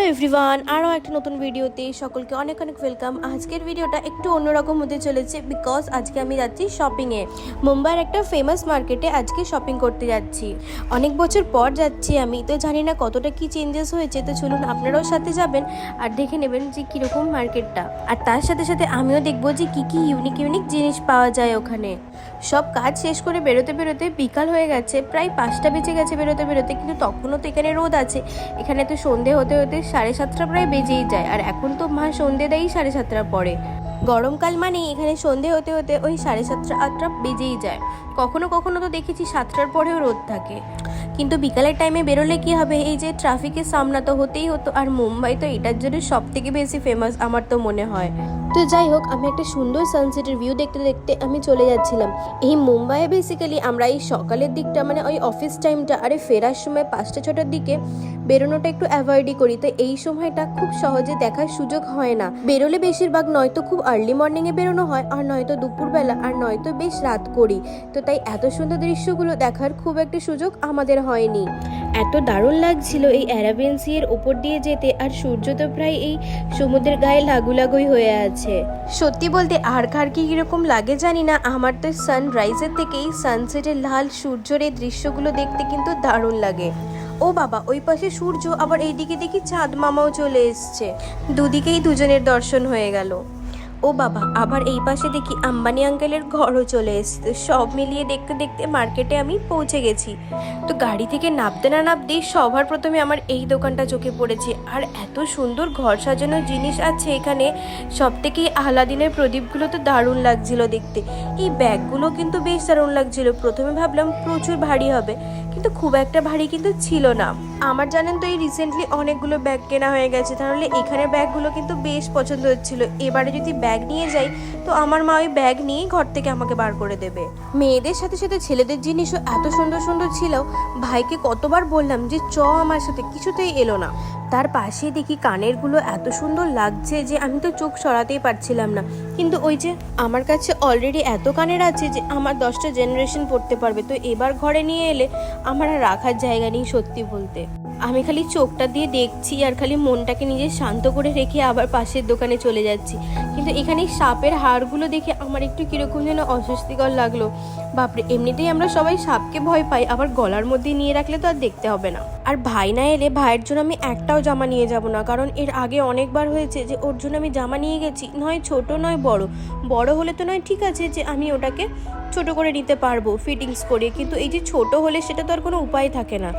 Hello everyone, আরও একটা নতুন ভিডিওতে সকলকে অনেক অনেক ওয়েলকাম। আজকের ভিডিওটা একটু অন্যরকম হতে চলেছে বিকজ আজকে আমি যাচ্ছি শপিংয়ে মুম্বাইয়ের একটা ফেমাস মার্কেটে আজকে শপিং করতে যাচ্ছি। অনেক বছর পর যাচ্ছি আমি, তো জানি না কতটা কি চেঞ্জেস হয়েছে, তো চলুন আপনারাও সাথে যাবেন আর দেখে নেবেন যে কীরকম মার্কেটটা আর তার সাথে সাথে আমিও দেখব যে কী কী ইউনিক ইউনিক জিনিস পাওয়া যায় ওখানে। সব কাজ শেষ করে বেরোতে বেরোতে বিকাল হয়ে গেছে, প্রায় পাঁচটা বেজে গেছে বেরোতে বেরোতে, কিন্তু তখনও তো এখানে রোদ আছে। এখানে তো সন্ধে হতে হতে সাড়ে সাতটা প্রায় বেজেই যায়। আর এখন তো মা সন্ধে দেয়ই সাড়ে সাতটার পরে। গরমকাল মানেই এখানে সন্ধে হতে হতে ওই সাড়ে সাতটা, আটটা বেজেই যায়। কখনো কখনো তো দেখেছি সাতটার পরেও রোদ থাকে। কিন্তু বিকালের টাইমে বেরোলে কি হবে? এই যে ট্রাফিকের সামনা তো হতেই হতো। আর মুম্বাই তো এটার জন্য সব থেকে বেশি ফেমাস আমার তো মনে হয়। তো যাই হোক, আমি একটা সুন্দর সানসেটের ভিউ দেখতে দেখতে আমি চলে যাচ্ছিলাম। এই মুম্বাইয়ে বেসিক্যালি আমরা এই সকালের দিকটা মানে ওই অফিস টাইমটা আরে ফেরার সময় পাঁচটা, ছটার দিকে বেরোনোটা একটু অ্যাভয়েডই করি। তো এই সময়টা খুব সহজে দেখার সুযোগ হয় না। বেরোলে বেশিরভাগ নয়তো খুব আর্লি মর্নিংয়ে বেরোনো হয় আর নয়তো দুপুরবেলা আর নয়তো বেশ রাত করি। তো তাই এত সুন্দর দৃশ্যগুলো দেখার খুব একটা সুযোগ আমাদের হয়নি। এত দারুণ লাগছিল এই অ্যারাবিয়ান এর ওপর দিয়ে যেতে আর সূর্য তো প্রায় এই সমুদ্রের গায়ে লাগু লাগুই হয়ে আছে। সত্যি বলতে আর কার কি কীরকম লাগে জানি না আমার তো সানরাইজের থেকেই সানসেটের লাল সূর্যের এই দৃশ্যগুলো দেখতে কিন্তু দারুণ লাগে। ও বাবা, ওই পাশে সূর্য, আবার এইদিকে দেখি চাঁদ মামাও চলে এসছে। দুদিকেই দুজনের দর্শন হয়ে গেল। ও বাবা, আবার এই পাশে দেখি আম্বানি আঙ্কেলের ঘরও চলে এসছে। সব মিলিয়ে দেখতে দেখতে মার্কেটে আমি পৌঁছে গেছি। তো গাড়ি থেকে নামতে না নামতেই সবার প্রথমে আমার এই দোকানটা চোখে পড়েছে। আর এত সুন্দর ঘর সাজানোর জিনিস আছে এখানে। সব থেকে আলাদিনের প্রদীপগুলো তো দারুণ লাগছিল দেখতে। এই ব্যাগগুলো কিন্তু বেশ দারুণ লাগছিল। প্রথমে ভাবলাম প্রচুর ভারী হবে। কিন্তু খুব একটা ভারী কিন্তু ছিল না। আমার জানেন তো এই রিসেন্টলি অনেকগুলো ব্যাগ কেনা হয়ে গেছে, তাহলে এখানে ব্যাগগুলো কিন্তু বেশ পছন্দ হচ্ছিল। এবারে যদি ব্যাগ নিয়ে যাই, তো আমার মা ওই ব্যাগ নিয়েই ঘর থেকে আমাকে বার করে দেবে। মেয়েদের সাথে সাথে ছেলেদের জিনিসও এত সুন্দর সুন্দর ছিল, ভাইকে কতবার বললাম যে, চ আমার সাথে। কিছুতেই এলো না। তার পাশে দেখি কানেরগুলো এত সুন্দর লাগছে যে আমি তো চোখ সরাতেই পারছিলাম না। কিন্তু ওই যে আমার কাছে অলরেডি এত কানের আছে যে আমার দশটা জেনারেশন পড়তে পারবে। তো এবার ঘরে নিয়ে এলে আমার আর রাখার জায়গা নেই সত্যি বলতে। আমি খালি চোখটা দিয়ে দেখছি আর খালি মনটাকে নিজে শান্ত করে রেখে আবার পাশের দোকানে চলে যাচ্ছি। কিন্তু এখানে সাপের হাড়গুলো দেখে আমার একটু কীরকম যেন অস্বস্তিকর লাগল। বাপরে, এমনিতেই আমরা সবাই সাপকে ভয় পাই, আবার গলার মধ্যে নিয়ে রাখলে তো আর দেখতে হবে না। আর ভাই না এলে ভাইয়ের জন্য আমি একটাও জামা নিয়ে যাব না, কারণ এর আগে অনেকবার হয়েছে যে ওর জন্য আমি জামা নিয়ে গেছি, নয় ছোট, নয় বড়। বড় হলে তো নয়, ঠিক আছে যে আমি ওটাকে ছোট করে নিতে পারব, ফিটিংস করে। কিন্তু এই যে ছোট হলে সেটা তো আর কোনো উপায় থাকে না।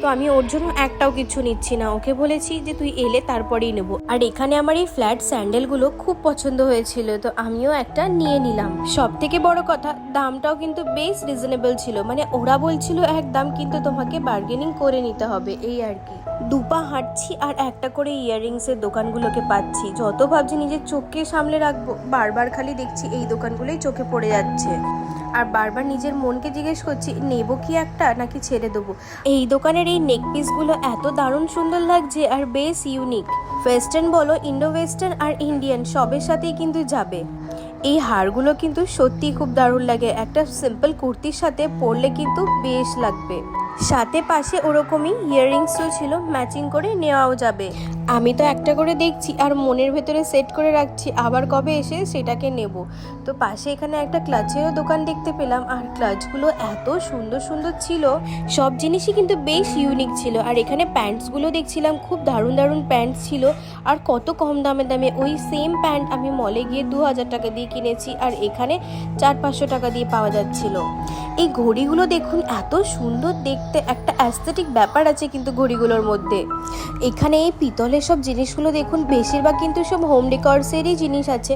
তো আমি ওর জন্য একটাও কিছু নিচ্ছি না। ওকে বলেছি যে তুই এলে তারপরেই নেব। আর এখানে আমার এই ফ্ল্যাট স্যান্ডেলগুলো খুব পছন্দ হয়েছিল, তো আমিও একটা নিয়ে নিলাম। সব থেকে বড় কথা, দামটাও কিন্তু বেশ রিজনেবল ছিল। মানে ওরা বলছিল এক দাম কিন্তু তোমাকে বার্গেনিং করে নিতে হবে, এই আর কি। দুপা হাঁটছি আর একটা করে ইয়াররিংসের দোকানগুলোকে পাচ্ছি। যত ভাবছি নিজের চোখকে সামলে রাখব, বারবার খালি দেখছি এই দোকানগুলোই চোখে পড়ে যাচ্ছে। আর বারবার নিজের মনকে জিজ্ঞেস করছি, নেব কি একটা নাকি ছেড়ে দেবো? এই দোকানের এই নেক পিসগুলো এত দারুণ সুন্দর লাগছে আর বেশ ইউনিক ওয়েস্টার্ন বলো ইন্ডো ওয়েস্টার্ন আর ইন্ডিয়ান সবের সাথেই কিন্তু যাবে। এই হারগুলো কিন্তু সত্যি খুব দারুণ লাগে। একটা সিম্পল কুর্তির সাথে পরলে কিন্তু বেশ লাগবে। সাথে পাশে ওরকমই ইয়াররিংসও ছিল ম্যাচিং করে নেওয়াও যাবে। আমি তো একটা করে দেখছি আর মনের ভেতরে সেট করে রাখছি আবার কবে এসে সেটাকে নেব। তো পাশে এখানে একটা ক্লাচেরও দোকান দেখতে পেলাম আর ক্লাচগুলো এত সুন্দর সুন্দর ছিল। সব জিনিসই কিন্তু বেশ ইউনিক ছিল আর এখানে প্যান্টসগুলো দেখছিলাম খুব দারুণ দারুণ প্যান্টস ছিল আর কত কম দামে দামে। ওই সেম প্যান্ট আমি মলে গিয়ে দু হাজার টাকা দিয়ে কিনেছি আর এখানে চার পাঁচশো টাকা দিয়ে পাওয়া যাচ্ছিল। এই ঘড়িগুলো দেখুন, এত সুন্দর দেখতে। একটা অ্যাস্থেটিক ব্যাপার আছে কিন্তু ঘড়িগুলোর মধ্যে। এখানে এই পিতলের সব জিনিসগুলো দেখুন, বেশিরভাগ কিন্তু সব হোম ডেকর্সেরই জিনিস আছে।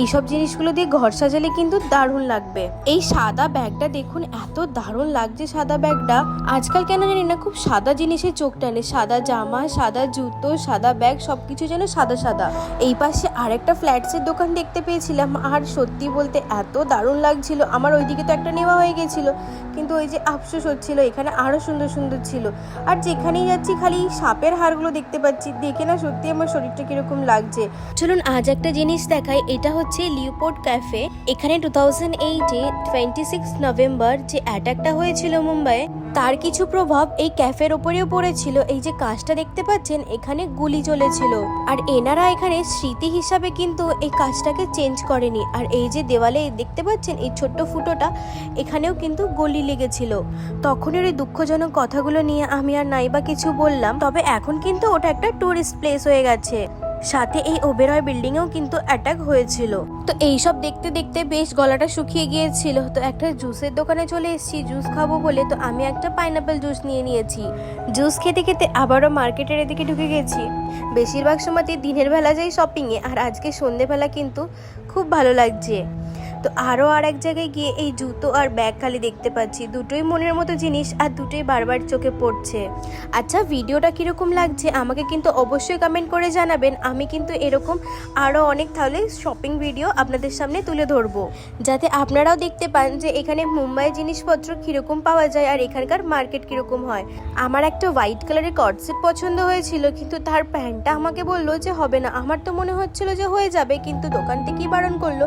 এই সব জিনিসগুলো দিয়ে ঘর সাজালে কিন্তু দারুণ লাগবে। এই সাদা ব্যাগটা দেখুন, এত দারুণ লাগছে সাদা ব্যাগটা। আজকাল কেন জানি না, খুব সাদা জিনিসের চোখ টানে সাদা জামা, সাদা জুতো, সাদা ব্যাগ, সবকিছু যেন সাদা সাদা। এই পাশে আরেকটা ফ্ল্যাটসের দোকান দেখতে পেয়েছিলাম, আর সত্যি বলতে এত দারুণ লাগছিল। আমার ওইদিকে তো একটা নেওয়া হয়ে গেছিল কিন্তু ওই যে আফসোস হচ্ছিল, এখানে আরও সুন্দর সুন্দর ছিল। আর যেখানেই যাচ্ছি খালি সাপের হাড়গুলো দেখতে পাচ্ছি। দেখে না সত্যি আমার শরীরটা কীরকম লাগছে। চলুন, আজ একটা জিনিস দেখাই। এটা হচ্ছে লিওপোর্ট ক্যাফে। এখানে টু থাউজেন্ড এইটে টোয়েন্টি সিক্স নভেম্বর যে অ্যাটাকটা হয়েছিল মুম্বাইয়ে তার কিছু প্রভাব এই ক্যাফের ওপরেও পড়েছিল। এই যে কাজটা দেখতে পাচ্ছেন, এখানে গুলি চলেছিল। আর এনারা এখানে স্মৃতি হিসাবে কিন্তু এই কাজটাকে চেঞ্জ করেনি। আর এই যে দেওয়ালে দেখতে পাচ্ছেন, এই ছোট্ট ফুটোটা এখানেও কিন্তু গলি লেগেছিল। তখনের এই দুঃখজনক কথাগুলো নিয়ে আমি আর নাইবা কিছু বললাম, তবে এখন কিন্তু ওটা একটা টুরিস্ট প্লেস হয়ে গেছে। সাথে এই ওবেরয় বিল্ডিংয়েও কিন্তু অ্যাটাক হয়েছিল। তো এইসব দেখতে দেখতে বেশ গলাটা শুকিয়ে গিয়েছিল। তো একটা জুসের দোকানে চলে এসেছি, জুস খাব বলে। তো আমি একটা পাইনাপেল জুস নিয়ে নিয়েছি। জুস খেতে খেতে আবারও মার্কেটের এদিকে ঢুকে গেছি। বেশিরভাগ সময়তে দিনের বেলা যাই শপিংয়ে আর আজকে সন্ধেবেলা কিন্তু খুব ভালো লাগছে। তো আরও আর এক জায়গায় গিয়ে এই জুতো আর ব্যাগ খালি দেখতে পাচ্ছি। দুটোই মনের মতো জিনিস আর দুটোই বারবার চোখে পড়ছে। আচ্ছা ভিডিওটা কীরকম লাগছে? আমাকে কিন্তু অবশ্যই কমেন্ট করে জানাবেন। আমি কিন্তু এরকম আরও অনেক তাহলে শপিং ভিডিও আপনাদের সামনে তুলে ধরবো। যাতে আপনারাও দেখতে পান যে এখানে মুম্বাই জিনিসপত্র কীরকম পাওয়া যায় আর এখানকার মার্কেট কীরকম হয়। আমার একটা হোয়াইট কালারের কটসেট পছন্দ হয়েছিল, কিন্তু তার প্যান্টটা আমাকে বলল যে হবে না। আমার তো মনে হচ্ছিল যে হয়ে যাবে, কিন্তু দোকান থেকেই বারণ করল।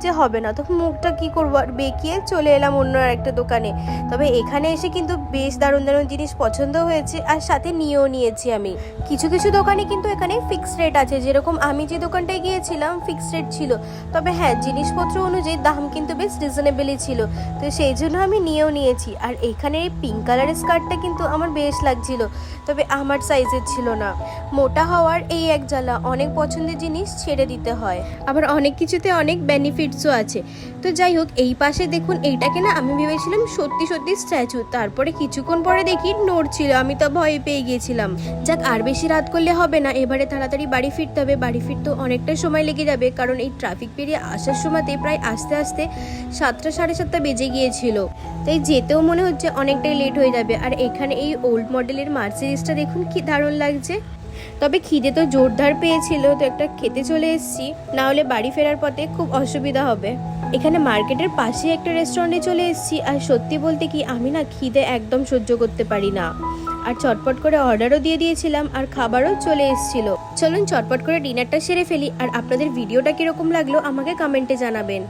যে হবে না। তো মুখটা কি করব? আর বেঁকিয়ে চলে এলাম অন্য একটা দোকানে। তবে এখানে এসে কিন্তু বেশ দারুণ দারুণ জিনিস পছন্দ হয়েছে আর সাথে নিয়েও নিয়েছি আমি। কিছু কিছু দোকানে কিন্তু এখানে ফিক্সড রেট আছে। যেরকম আমি যে দোকানটায় গিয়েছিলাম ফিক্সড রেট ছিল। তবে হ্যাঁ জিনিসপত্র অনুযায়ী দাম কিন্তু বেশ রিজনেবলই ছিল। তো সেই জন্য আমি নিয়েও নিয়েছি। আর এখানে এই পিঙ্ক কালারের স্কার্টটা কিন্তু আমার বেশ লাগছিল। তবে আমার সাইজের ছিল না। মোটা হওয়ার এই এক জ্বালা। অনেক পছন্দের জিনিস ছেড়ে দিতে হয়। আবার অনেক কিছুতে অনেক বেনিফিটসও আছে। তো যাই হোক, এই পাশে দেখুন, এইটাকে না আমি ভেবেছিলাম সত্যি সত্যি স্ট্যাচু তারপরে কিছুক্ষণ পরে দেখি নড়ছিল আমি তো ভয় পেয়ে গিয়েছিলাম যাক, আর বেশি রাত করলে হবে না, এবারে তাড়াতাড়ি বাড়ি ফিরতে হবে। বাড়ি ফিরতে অনেকটাই সময় লেগে যাবে, কারণ এই ট্রাফিক পেরিয়ে আসার সময়তে প্রায় আস্তে আস্তে সাতটা সাড়ে সাতটা বেজে গিয়েছিল। তাই যেতেও মনে হচ্ছে অনেকটাই লেট হয়ে যাবে। আর এখানে এই ওল্ড মডেলের মার্সিডিসটা দেখুন কি দারুণ লাগছে। তবে খিদে তো জোরদার পেয়েছিল, তো একটা খেতে চলে এসেছি। না হলে বাড়ি ফেরার পথে খুব অসুবিধা হবে। এখানে মার্কেটের পাশে একটা রেস্টুরেন্টে চলে এসেছি, আর সত্যি বলতে কি আমি না খিদে একদম সহ্য করতে পারি না। আর চটপট করে অর্ডারও দিয়ে দিয়েছিলাম, আর খাবারও চলে এসেছিল। চলুন চটপট করে ডিনারটা সেরে ফেলি, আর আপনাদের ভিডিওটা কীরকম লাগল আমাকে কমেন্টে জানাবেন।